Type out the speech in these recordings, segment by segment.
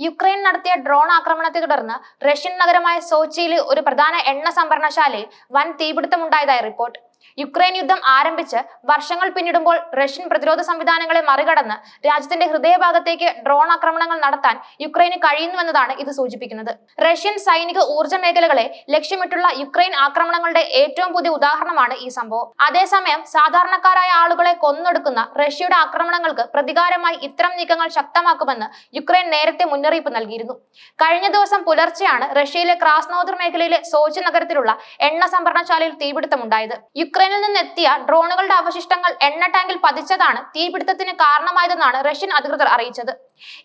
Ukraine നടത്തിയ drone ആക്രമണത്തെ തുടർന്ന് റഷ്യൻ നഗരമായ സോച്ചിയിലെ ഒരു പ്രധാന എണ്ണ സംഭരണശാലയിൽ വൻ തീപിടുത്തമുണ്ടായതായി റിപ്പോർട്ട്. യുക്രൈൻ യുദ്ധം ആരംഭിച്ച് വർഷങ്ങൾ പിന്നിടുമ്പോൾ റഷ്യൻ പ്രതിരോധ സംവിധാനങ്ങളെ മറികടന്ന് രാജ്യത്തിന്റെ ഹൃദയഭാഗത്തേക്ക് ഡ്രോൺ ആക്രമണങ്ങൾ നടത്താൻ യുക്രൈന് കഴിയുന്നുവെന്നതാണ് ഇത് സൂചിപ്പിക്കുന്നത്. റഷ്യൻ സൈനിക ഊർജ മേഖലകളെ ലക്ഷ്യമിട്ടുള്ള യുക്രൈൻ ആക്രമണങ്ങളുടെ ഏറ്റവും പുതിയ ഉദാഹരണമാണ് ഈ സംഭവം. അതേസമയം സാധാരണക്കാരായ ആളുകളെ കൊന്നൊടുക്കുന്ന റഷ്യയുടെ ആക്രമണങ്ങൾക്ക് പ്രതികാരമായി ഇത്തരം നീക്കങ്ങൾ ശക്തമാക്കുമെന്ന് യുക്രൈൻ നേരത്തെ മുന്നറിയിപ്പ് നൽകിയിരുന്നു. കഴിഞ്ഞ ദിവസം പുലർച്ചെയാണ് റഷ്യയിലെ ക്രാസ്നോദർ മേഖലയിലെ സോച്ചി നഗരത്തിലുള്ള എണ്ണ സംഭരണശാലയിൽ തീപിടുത്തമുണ്ടായത്. യുക്രൈനിൽ നിന്നെത്തിയ ഡ്രോണുകളുടെ അവശിഷ്ടങ്ങൾ എണ്ണ ടാങ്കിൽ പതിച്ചതാണ് തീപിടുത്തത്തിന് കാരണമായതെന്നാണ് റഷ്യൻ അധികൃതർ അറിയിച്ചത്.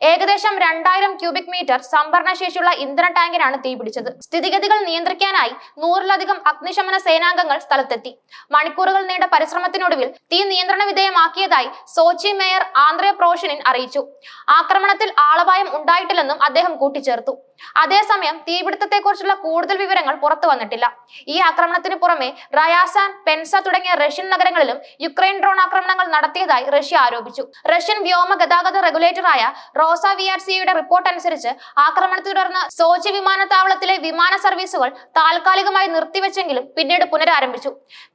ഏകദേശം രണ്ടായിരം ക്യൂബിക് മീറ്റർ സംഭരണശേഷിയുള്ള ഇന്ധന ടാങ്കിനാണ് തീപിടിച്ചത്. സ്ഥിതിഗതികൾ നിയന്ത്രിക്കാനായി നൂറിലധികം അഗ്നിശമന സേനാംഗങ്ങൾ സ്ഥലത്തെത്തി. മണിക്കൂറുകൾ നീണ്ട പരിശ്രമത്തിനൊടുവിൽ തീ നിയന്ത്രണ വിധേയമാക്കിയതായി സോച്ചി മേയർ ആന്ത്രേ പ്രോഷനിൻ അറിയിച്ചു. ആക്രമണത്തിൽ ആളപായം ഉണ്ടായിട്ടില്ലെന്നും അദ്ദേഹം കൂട്ടിച്ചേർത്തു. അതേസമയം തീപിടുത്തത്തെക്കുറിച്ചുള്ള കൂടുതൽ വിവരങ്ങൾ പുറത്തു വന്നിട്ടില്ല. ഈ ആക്രമണത്തിന് പുറമെ റയാസാൻ പെൻസ തുടങ്ങിയ റഷ്യൻ നഗരങ്ങളിലും യുക്രൈൻ ഡ്രോൺ ആക്രമണങ്ങൾ നടത്തിയതായി റഷ്യ ആരോപിച്ചു. റഷ്യൻ വ്യോമ ഗതാഗത റെഗുലേറ്ററായ റോസ വി ആർ സിയുടെ റിപ്പോർട്ട് അനുസരിച്ച് ആക്രമണത്തെ തുടർന്ന് സോച്ചി വിമാനത്താവളത്തിലെ വിമാന സർവീസുകൾ താൽക്കാലികമായി നിർത്തിവെച്ചെങ്കിലും പിന്നീട് പുനരാരംഭിച്ചു.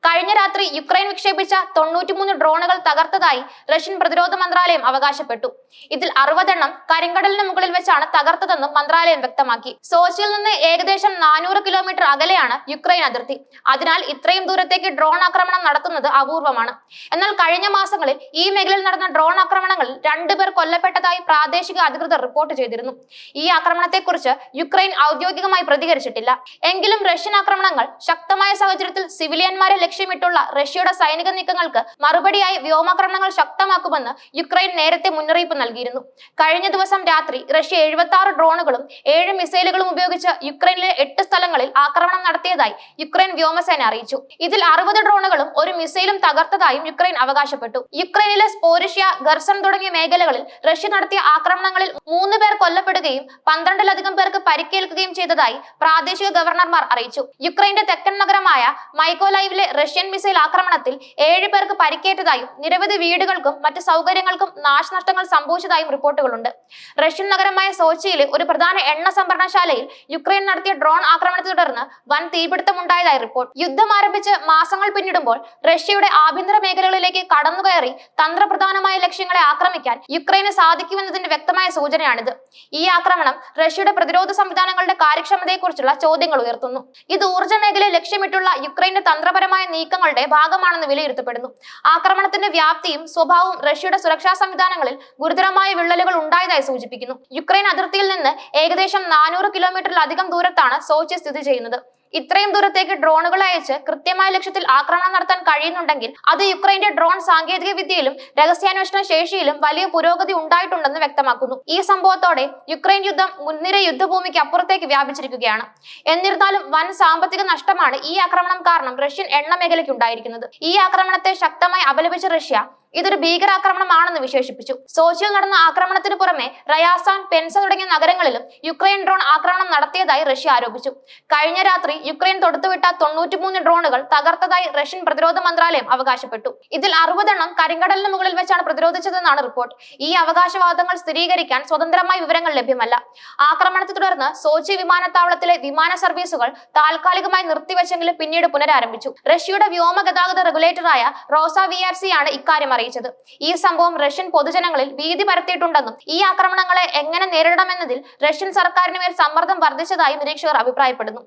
കഴിഞ്ഞ രാത്രി യുക്രൈൻ വിക്ഷേപിച്ച തൊണ്ണൂറ്റിമൂന്ന് ഡ്രോണുകൾ തകർത്തതായി റഷ്യൻ പ്രതിരോധ മന്ത്രാലയം അവകാശപ്പെട്ടു. ഇതിൽ അറുപതെണ്ണം കരിങ്കടലിന് മുകളിൽ വെച്ചാണ് തകർത്തതെന്നും മന്ത്രാലയം വ്യക്തമാക്കി. സോച്ചിയിൽ നിന്ന് ഏകദേശം നാനൂറ് കിലോമീറ്റർ അകലെയാണ് യുക്രൈൻ അതിർത്തി. അതിനാൽ ഇത്രയും ദൂരത്തേക്ക് ഡ്രോൺ ആക്രമണം നടത്തുന്നത് അപൂർവമാണ്. എന്നാൽ കഴിഞ്ഞ മാസങ്ങളിൽ ഈ മേഖലയിൽ നടന്ന ഡ്രോൺ ആക്രമണങ്ങളിൽ രണ്ടുപേർ കൊല്ലപ്പെട്ടതായി പ്രാദേശിക അധികൃതർ റിപ്പോർട്ട് ചെയ്തിരുന്നു. ഈ ആക്രമണത്തെക്കുറിച്ച് യുക്രൈൻ ഔദ്യോഗികമായി പ്രതികരിച്ചിട്ടില്ല. എങ്കിലും റഷ്യൻ ആക്രമണങ്ങൾ ശക്തമായ സാഹചര്യത്തിൽ സിവിലിയന്മാരെ ലക്ഷ്യമിട്ടുള്ള റഷ്യയുടെ സൈനിക നീക്കങ്ങൾക്ക് മറുപടിയായി വ്യോമാക്രമണങ്ങൾ ശക്തമാക്കുമെന്ന് യുക്രൈൻ നേരത്തെ മുന്നറിയിപ്പ് നൽകിയിരുന്നു. കഴിഞ്ഞ ദിവസം രാത്രി റഷ്യ എഴുപത്തി ആറ് ഡ്രോണുകളും ഏഴ് മിസൈലുകളും ഉപയോഗിച്ച് യുക്രൈനിലെ എട്ട് സ്ഥലങ്ങളിൽ ആക്രമണം നടത്തിയതായി യുക്രൈൻ വ്യോമസേന അറിയിച്ചു. ഇതിൽ അറുപത് ഡ്രോണുകളും ഒരു മിസൈലും തകർത്തതായും യുക്രൈൻ അവകാശപ്പെട്ടു. യുക്രൈനിലെ സ്പോരിഷ്യ ഗർസൺ തുടങ്ങിയ മേഖലകളിൽ റഷ്യ നടത്തിയ ആക്രമണങ്ങളിൽ മൂന്ന് പേർ കൊല്ലപ്പെടുകയും പന്ത്രണ്ടിലധികം പേർക്ക് പരിക്കേൽക്കുകയും ചെയ്തതായി പ്രാദേശിക ഗവർണർമാർ അറിയിച്ചു. യുക്രൈന്റെ തെക്കൻ നഗരമായ മൈക്കോലൈവിലെ റഷ്യൻ മിസൈൽ ആക്രമണത്തിൽ ഏഴ് പേർക്ക് പരിക്കേറ്റതായും നിരവധി വീടുകൾക്കും മറ്റ് സൗകര്യങ്ങൾക്കും നാശനഷ്ടങ്ങൾ സംഭവിച്ചതായും റിപ്പോർട്ടുകളുണ്ട്. റഷ്യൻ നഗരമായ സോച്ചിയിലെ ഒരു പ്രധാന എണ്ണ സംഭരണശാലയിൽ യുക്രൈൻ നടത്തിയ ഡ്രോൺ ആക്രമണത്തെ തുടർന്ന് വൻ തീപിടുത്തമുണ്ടായതായി റിപ്പോർട്ട് യുദ്ധം ആരംഭിച്ച് മാസങ്ങൾ പിന്നിടുമ്പോൾ റഷ്യയുടെ ആഭ്യന്തര മേഖലകളിലേക്ക് കടന്നുകയറി തന്ത്രപ്രധാനമായ ലക്ഷ്യങ്ങളെ ആക്രമിക്കാൻ യുക്രൈന് സാധിക്കുമെന്നതിന്റെ വ്യക്തമായ സൂചനയാണിത്. ഈ ആക്രമണം റഷ്യയുടെ പ്രതിരോധ സംവിധാനങ്ങളുടെ കാര്യക്ഷമതയെക്കുറിച്ചുള്ള ചോദ്യങ്ങൾ ഉയർത്തുന്നു. ഇത് ഊർജ മേഖലയെ ലക്ഷ്യമിട്ടുള്ള യുക്രൈന്റെ തന്ത്രപരമായ നീക്കങ്ങളുടെ ഭാഗമാണെന്ന് വിലയിരുത്തപ്പെടുന്നു. ആക്രമണത്തിന്റെ വ്യാപ്തിയും സ്വഭാവവും റഷ്യയുടെ സുരക്ഷാ സംവിധാനങ്ങളിൽ ഗുരുതരമായ വിള്ളലുകൾ ഉണ്ടായതായി സൂചിപ്പിക്കുന്നു. യുക്രൈൻ അതിർത്തിയിൽ നിന്ന് ഏകദേശം നാനൂറ് കിലോമീറ്ററിലധികം ദൂരത്താണ് സോച്ചി സ്ഥിതി ചെയ്യുന്നത്. ഇത്രയും ദൂരത്തേക്ക് ഡ്രോണുകൾ അയച്ച് കൃത്യമായ ലക്ഷ്യത്തിൽ ആക്രമണം നടത്താൻ കഴിയുന്നുണ്ടെങ്കിൽ അത് യുക്രൈന്റെ ഡ്രോൺ സാങ്കേതിക വിദ്യയിലും രഹസ്യാന്വേഷണ ശേഷിയിലും വലിയ പുരോഗതി ഉണ്ടായിട്ടുണ്ടെന്ന് വ്യക്തമാക്കുന്നു. ഈ സംഭവത്തോടെ യുക്രൈൻ യുദ്ധം മുൻനിര യുദ്ധഭൂമിക്ക് അപ്പുറത്തേക്ക് വ്യാപിച്ചിരിക്കുകയാണ്. എന്നിരുന്നാലും വൻ സാമ്പത്തിക നഷ്ടമാണ് ഈ ആക്രമണം കാരണം റഷ്യൻ എണ്ണ മേഖലയ്ക്ക് ഉണ്ടായിരിക്കുന്നത്. ഈ ആക്രമണത്തെ ശക്തമായി അപലപിച്ച റഷ്യ ഇതൊരു ഭീകരാക്രമണമാണെന്ന് വിശേഷിപ്പിച്ചു. സോച്ചിയിൽ നടന്ന ആക്രമണത്തിന് പുറമെ റയാസാൻ പെൻസ തുടങ്ങിയ നഗരങ്ങളിലും യുക്രൈൻ ഡ്രോൺ ആക്രമണം നടത്തിയതായി റഷ്യ ആരോപിച്ചു. കഴിഞ്ഞ രാത്രി യുക്രൈൻ തൊടുത്തുവിട്ട തൊണ്ണൂറ്റിമൂന്ന് ഡ്രോണുകൾ തകർത്തതായി റഷ്യൻ പ്രതിരോധ മന്ത്രാലയം അവകാശപ്പെട്ടു. ഇതിൽ അറുപതെണ്ണം കരിങ്കടലിന് മുകളിൽ വെച്ചാണ് പ്രതിരോധിച്ചതെന്നാണ് റിപ്പോർട്ട്. ഈ അവകാശവാദങ്ങൾ സ്ഥിരീകരിക്കാൻ സ്വതന്ത്രമായ വിവരങ്ങൾ ലഭ്യമല്ല. ആക്രമണത്തെ തുടർന്ന് സോച്ചി വിമാനത്താവളത്തിലെ വിമാന സർവീസുകൾ താൽക്കാലികമായി നിർത്തിവെച്ചെങ്കിലും പിന്നീട് പുനരാരംഭിച്ചു. റഷ്യയുടെ വ്യോമ ഗതാഗത റെഗുലേറ്ററായ റോസ വി ആർ സി ആണ് ഇക്കാര്യം അറിയിച്ചത് ഈ സംഭവം റഷ്യൻ പൊതുജനങ്ങളിൽ ഭീതി പരത്തിയിട്ടുണ്ടെന്നും ഈ ആക്രമണങ്ങളെ എങ്ങനെ നേരിടണമെന്നതിൽ റഷ്യൻ സർക്കാരിന് മേൽ സമ്മർദ്ദം വർദ്ധിച്ചതായി നിരീക്ഷകർ അഭിപ്രായപ്പെടുന്നു.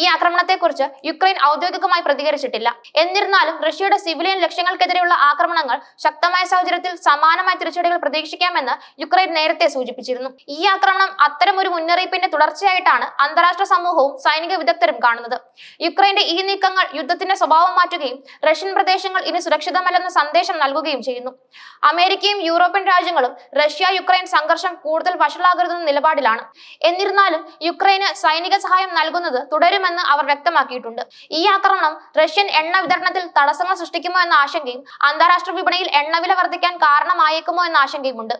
ഈ ആക്രമണത്തെക്കുറിച്ച് യുക്രൈൻ ഔദ്യോഗികമായി പ്രതികരിച്ചിട്ടില്ല. എന്നിരുന്നാലും റഷ്യയുടെ സിവിലിയൻ ലക്ഷ്യങ്ങൾക്കെതിരെയുള്ള ആക്രമണങ്ങൾ ശക്തമായ സാഹചര്യത്തിൽ സമാനമായ തിരിച്ചടികൾ പ്രതീക്ഷിക്കാമെന്ന് യുക്രൈൻ നേരത്തെ സൂചിപ്പിച്ചിരുന്നു. ഈ ആക്രമണം അത്തരം ഒരു മുന്നറിയിപ്പിന്റെ തുടർച്ചയായിട്ടാണ് അന്താരാഷ്ട്ര സമൂഹവും സൈനിക വിദഗ്ധരും കാണുന്നത്. യുക്രൈന്റെ ഈ നീക്കങ്ങൾ യുദ്ധത്തിന്റെ സ്വഭാവം മാറ്റുകയും റഷ്യൻ പ്രദേശങ്ങൾ ഇനി സുരക്ഷിതമല്ലെന്ന സന്ദേശം നൽകുകയും ചെയ്യുന്നു. അമേരിക്കയും യൂറോപ്യൻ രാജ്യങ്ങളും റഷ്യ യുക്രൈൻ സംഘർഷം കൂടുതൽ വഷളാകരുതെന്ന നിലപാടിലാണ്. എന്നിരുന്നാലും യുക്രൈന് സൈനിക സഹായം നൽകുന്നത് തുടരുമെന്ന് അവർ വ്യക്തമാക്കിയിട്ടുണ്ട്. ഈ ആക്രമണം റഷ്യൻ എണ്ണ വിതരണത്തിൽ തടസ്സങ്ങൾ സൃഷ്ടിക്കുമോ എന്ന ആശങ്കയും അന്താരാഷ്ട്ര വിപണിയിൽ എണ്ണവില വർദ്ധിക്കാൻ കാരണമായേക്കുമോ എന്ന ആശങ്കയുമുണ്ട്.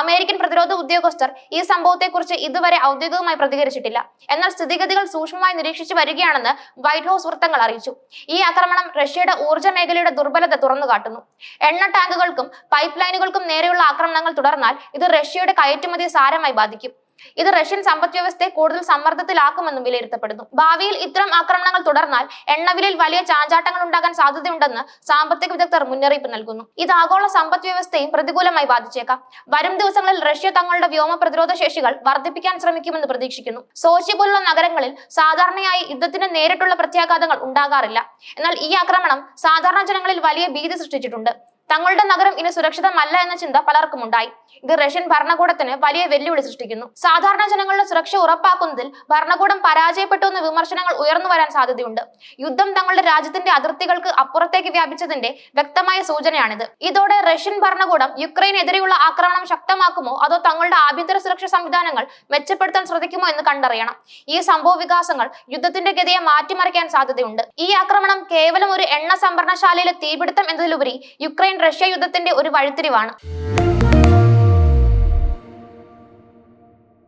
അമേരിക്കൻ പ്രതിരോധ ഉദ്യോഗസ്ഥർ ഈ സംഭവത്തെക്കുറിച്ച് ഇതുവരെ ഔദ്യോഗികമായി പ്രതികരിച്ചിട്ടില്ല. എന്നാൽ സ്ഥിതിഗതികൾ സൂക്ഷ്മമായി നിരീക്ഷിച്ചു വരികയാണെന്ന് വൈറ്റ് ഹൗസ് വൃത്തങ്ങൾ അറിയിച്ചു. ഈ ആക്രമണം റഷ്യയുടെ ഊർജ മേഖലയുടെ ദുർബലത തുറന്നു കാട്ടുന്നു എണ്ണ ടാങ്കുകൾക്കും പൈപ്പ് ലൈനുകൾക്കും നേരെയുള്ള ആക്രമണങ്ങൾ തുടർന്നാൽ ഇത് റഷ്യയുടെ കയറ്റുമതിയെ സാരമായി ബാധിക്കും. ഇത് റഷ്യൻ സമ്പദ് വ്യവസ്ഥയെ കൂടുതൽ സമ്മർദ്ദത്തിലാക്കുമെന്നും വിലയിരുത്തപ്പെടുന്നു. ഭാവിയിൽ ഇത്തരം ആക്രമണങ്ങൾ തുടർന്നാൽ എണ്ണവിലയിൽ വലിയ ചാഞ്ചാട്ടങ്ങൾ ഉണ്ടാകാൻ സാധ്യതയുണ്ടെന്ന് സാമ്പത്തിക വിദഗ്ധർ മുന്നറിയിപ്പ് നൽകുന്നു. ഇത് ആഗോള സമ്പദ് വ്യവസ്ഥയും പ്രതികൂലമായി ബാധിച്ചേക്കാം. വരും ദിവസങ്ങളിൽ റഷ്യ തങ്ങളുടെ വ്യോമ പ്രതിരോധ ശേഷികൾ വർദ്ധിപ്പിക്കാൻ ശ്രമിക്കുമെന്ന് പ്രതീക്ഷിക്കുന്നു. സോച്ചി പോലുള്ള നഗരങ്ങളിൽ സാധാരണയായി യുദ്ധത്തിന് നേരിട്ടുള്ള പ്രത്യാഘാതങ്ങൾ ഉണ്ടാകാറില്ല. എന്നാൽ ഈ ആക്രമണം സാധാരണ ജനങ്ങളിൽ വലിയ ഭീതി സൃഷ്ടിച്ചിട്ടുണ്ട്. തങ്ങളുടെ നഗരം ഇനി സുരക്ഷിതമല്ല എന്ന ചിന്ത പലർക്കും ഉണ്ടായി ഇത് റഷ്യൻ ഭരണകൂടത്തിന് വലിയ വെല്ലുവിളി സൃഷ്ടിക്കുന്നു. സാധാരണ ജനങ്ങളുടെ സുരക്ഷ ഉറപ്പാക്കുന്നതിൽ ഭരണകൂടം പരാജയപ്പെട്ടു എന്ന വിമർശനങ്ങൾ ഉയർന്നു വരാൻ സാധ്യതയുണ്ട്. യുദ്ധം തങ്ങളുടെ രാജ്യത്തിന്റെ അതിർത്തികൾക്ക് അപ്പുറത്തേക്ക് വ്യാപിച്ചതിന്റെ വ്യക്തമായ സൂചനയാണിത്. ഇതോടെ റഷ്യൻ ഭരണകൂടം യുക്രൈനെതിരെയുള്ള ആക്രമണം ശക്തമാക്കുമോ അതോ തങ്ങളുടെ ആഭ്യന്തര സുരക്ഷാ സംവിധാനങ്ങൾ മെച്ചപ്പെടുത്താൻ ശ്രദ്ധിക്കുമോ എന്ന് കണ്ടറിയണം. ഈ സംഭവ വികാസങ്ങൾ യുദ്ധത്തിന്റെ ഗതിയെ മാറ്റിമറിക്കാൻ സാധ്യതയുണ്ട്. ഈ ആക്രമണം കേവലം ഒരു എണ്ണ സംഭരണശാലയിലെ തീപിടുത്തം എന്നതിലുപരി യുക്രൈൻ റഷ്യ യുദ്ധത്തിന്റെ ഒരു വഴിത്തിരിവാണ്.